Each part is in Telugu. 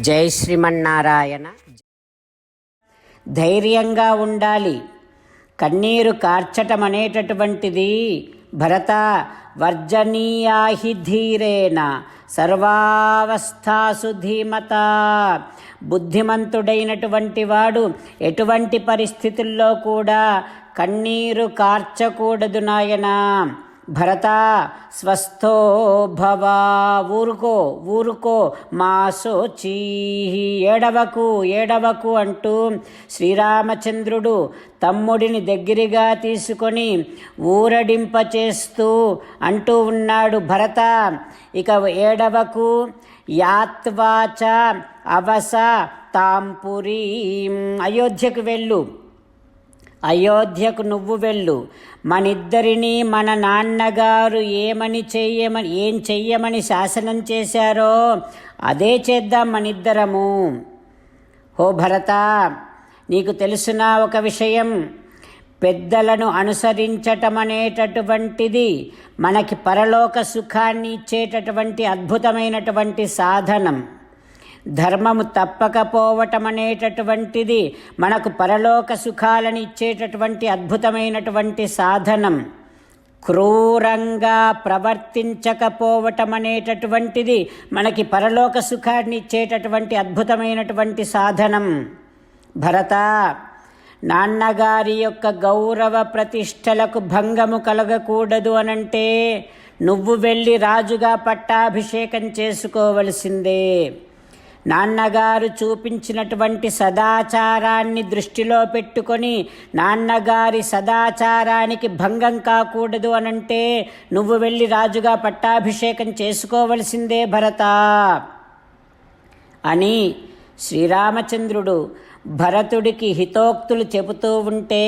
జై శ్రీమన్నారాయణ. ధైర్యంగా ఉండాలి. కన్నీరు కార్చటం అనేటటువంటిది భరత వర్జనీయాహి ధీరేణ సర్వావస్థాసు ధీమత. బుద్ధిమంతుడైనటువంటి వాడు ఎటువంటి పరిస్థితుల్లో కూడా కన్నీరు కార్చకూడదు నాయనా. భరత స్వస్థో భవ ఊరుకో ఊరుకో మాసోచీ ఏడవకు ఏడవకు అంటూ శ్రీరామచంద్రుడు తమ్ముడిని దగ్గరగా తీసుకొని ఊరడింపచేస్తూ అంటూ ఉన్నాడు భరత. ఇక ఏడవకు యాత్వాచ అవస తాంపురీ అయోధ్యకు వెళ్ళు. అయోధ్యకు నువ్వు వెళ్ళు. మనిద్దరినీ మన నాన్నగారు ఏమని చెయ్యమని ఏం చెయ్యమని శాసనం చేశారో అదే చేద్దాం మనిద్దరము. హో భరత నీకు తెలుసునా ఒక విషయం. పెద్దలను అనుసరించటం అనేటటువంటిది మనకి పరలోక సుఖాన్ని ఇచ్చేటటువంటి అద్భుతమైనటువంటి సాధనం. ధర్మము తప్పకపోవటం అనేటటువంటిది మనకు పరలోక సుఖాలను ఇచ్చేటటువంటి అద్భుతమైనటువంటి సాధనం. క్రూరంగా ప్రవర్తించకపోవటం అనేటటువంటిది మనకి పరలోక సుఖాన్ని ఇచ్చేటటువంటి అద్భుతమైనటువంటి సాధనం. భరత నాన్నగారి యొక్క గౌరవ ప్రతిష్టలకు భంగము కలగకూడదు అనంటే నువ్వు వెళ్ళి రాజుగా పట్టాభిషేకం చేసుకోవలసిందే. నాన్నగారు చూపించినటువంటి సదాచారాన్ని దృష్టిలో పెట్టుకొని నాన్నగారి సదాచారానికి భంగం కాకూడదు అనంటే నువ్వు వెళ్ళి రాజుగా పట్టాభిషేకం చేసుకోవలసిందే భరత. అని శ్రీరామచంద్రుడు భరతుడికి హితోక్తులు చెబుతూ ఉంటే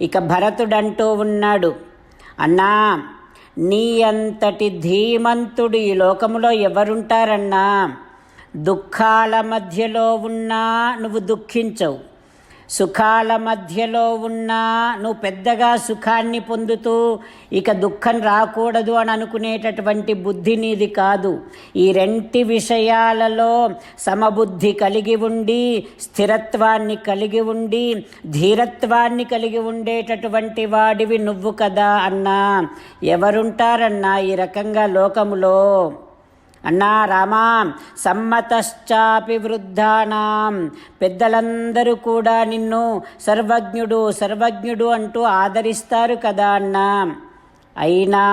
ఇక భరతుడంటూ ఉన్నాడు అన్నా నీ అంతటి ధీమంతుడు ఈ లోకములో ఎవరుంటారన్నా? దుఃఖాల మధ్యలో ఉన్నా నువ్వు దుఃఖించవు. సుఖాల మధ్యలో ఉన్నా నువ్వు పెద్దగా సుఖాన్ని పొందుతూ ఇక దుఃఖం రాకూడదు అని అనుకునేటటువంటి బుద్ధి నీది కాదు. ఈ రెంటి విషయాలలో సమబుద్ధి కలిగి ఉండి స్థిరత్వాన్ని కలిగి ఉండి ధీరత్వాన్ని కలిగి ఉండేటటువంటి వాడివి నువ్వు కదా అన్నా. ఎవరుంటారన్నా ఈ రకంగా లోకములో? అన్నా రామా సమ్మతశ్చాపి వృద్ధానాం. పెద్దలందరూ కూడా నిన్ను సర్వజ్ఞుడు సర్వజ్ఞుడు అంటూ ఆదరిస్తారు కదా అన్నా. అయినా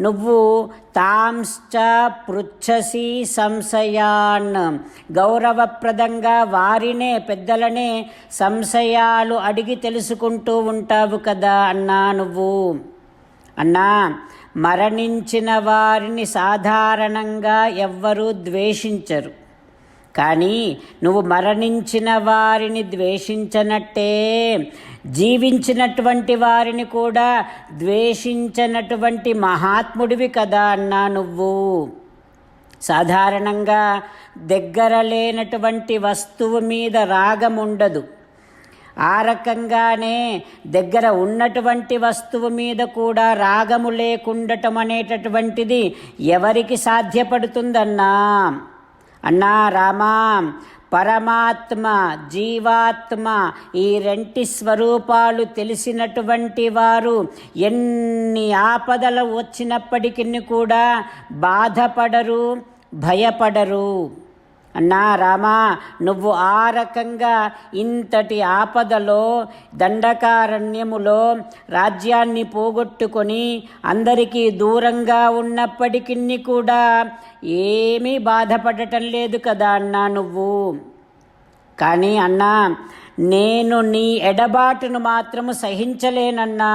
నువ్వు తాంశ్చ పృచ్ఛసి సంశయాన్. గౌరవప్రదంగా వారినే పెద్దలనే సంశయాలు అడిగి తెలుసుకుంటూ ఉంటావు కదా అన్నా నువ్వు. అన్నా మరణించిన వారిని సాధారణంగా ఎవ్వరూ ద్వేషించరు. కానీ నువ్వు మరణించిన వారిని ద్వేషించనట్టే జీవించినటువంటి వారిని కూడా ద్వేషించనటువంటి మహాత్ముడివి కదా అన్నా నువ్వు. సాధారణంగా దగ్గర లేనటువంటి వస్తువు మీద రాగం ఉండదు ఆ రకంగానే దగ్గర ఉన్నటువంటి వస్తువు మీద కూడా రాగము లేకుండటం అనేటటువంటిది ఎవరికి సాధ్యపడుతుందన్నా? అన్నా రామా పరమాత్మ జీవాత్మ ఈ రెంటి స్వరూపాలు తెలిసినటువంటి వారు ఎన్ని ఆపదలు వచ్చినప్పటికీ కూడా బాధపడరు భయపడరు. అన్నా రామా నువ్వు ఆ రకంగా ఇంతటి ఆపదలో దండకారణ్యములో రాజ్యాన్ని పోగొట్టుకొని అందరికీ దూరంగా ఉన్నప్పటికీ కూడా ఏమీ బాధపడటం లేదు కదా అన్నా నువ్వు. కానీ అన్నా నేను నీ ఎడబాటును మాత్రము సహించలేనన్నా.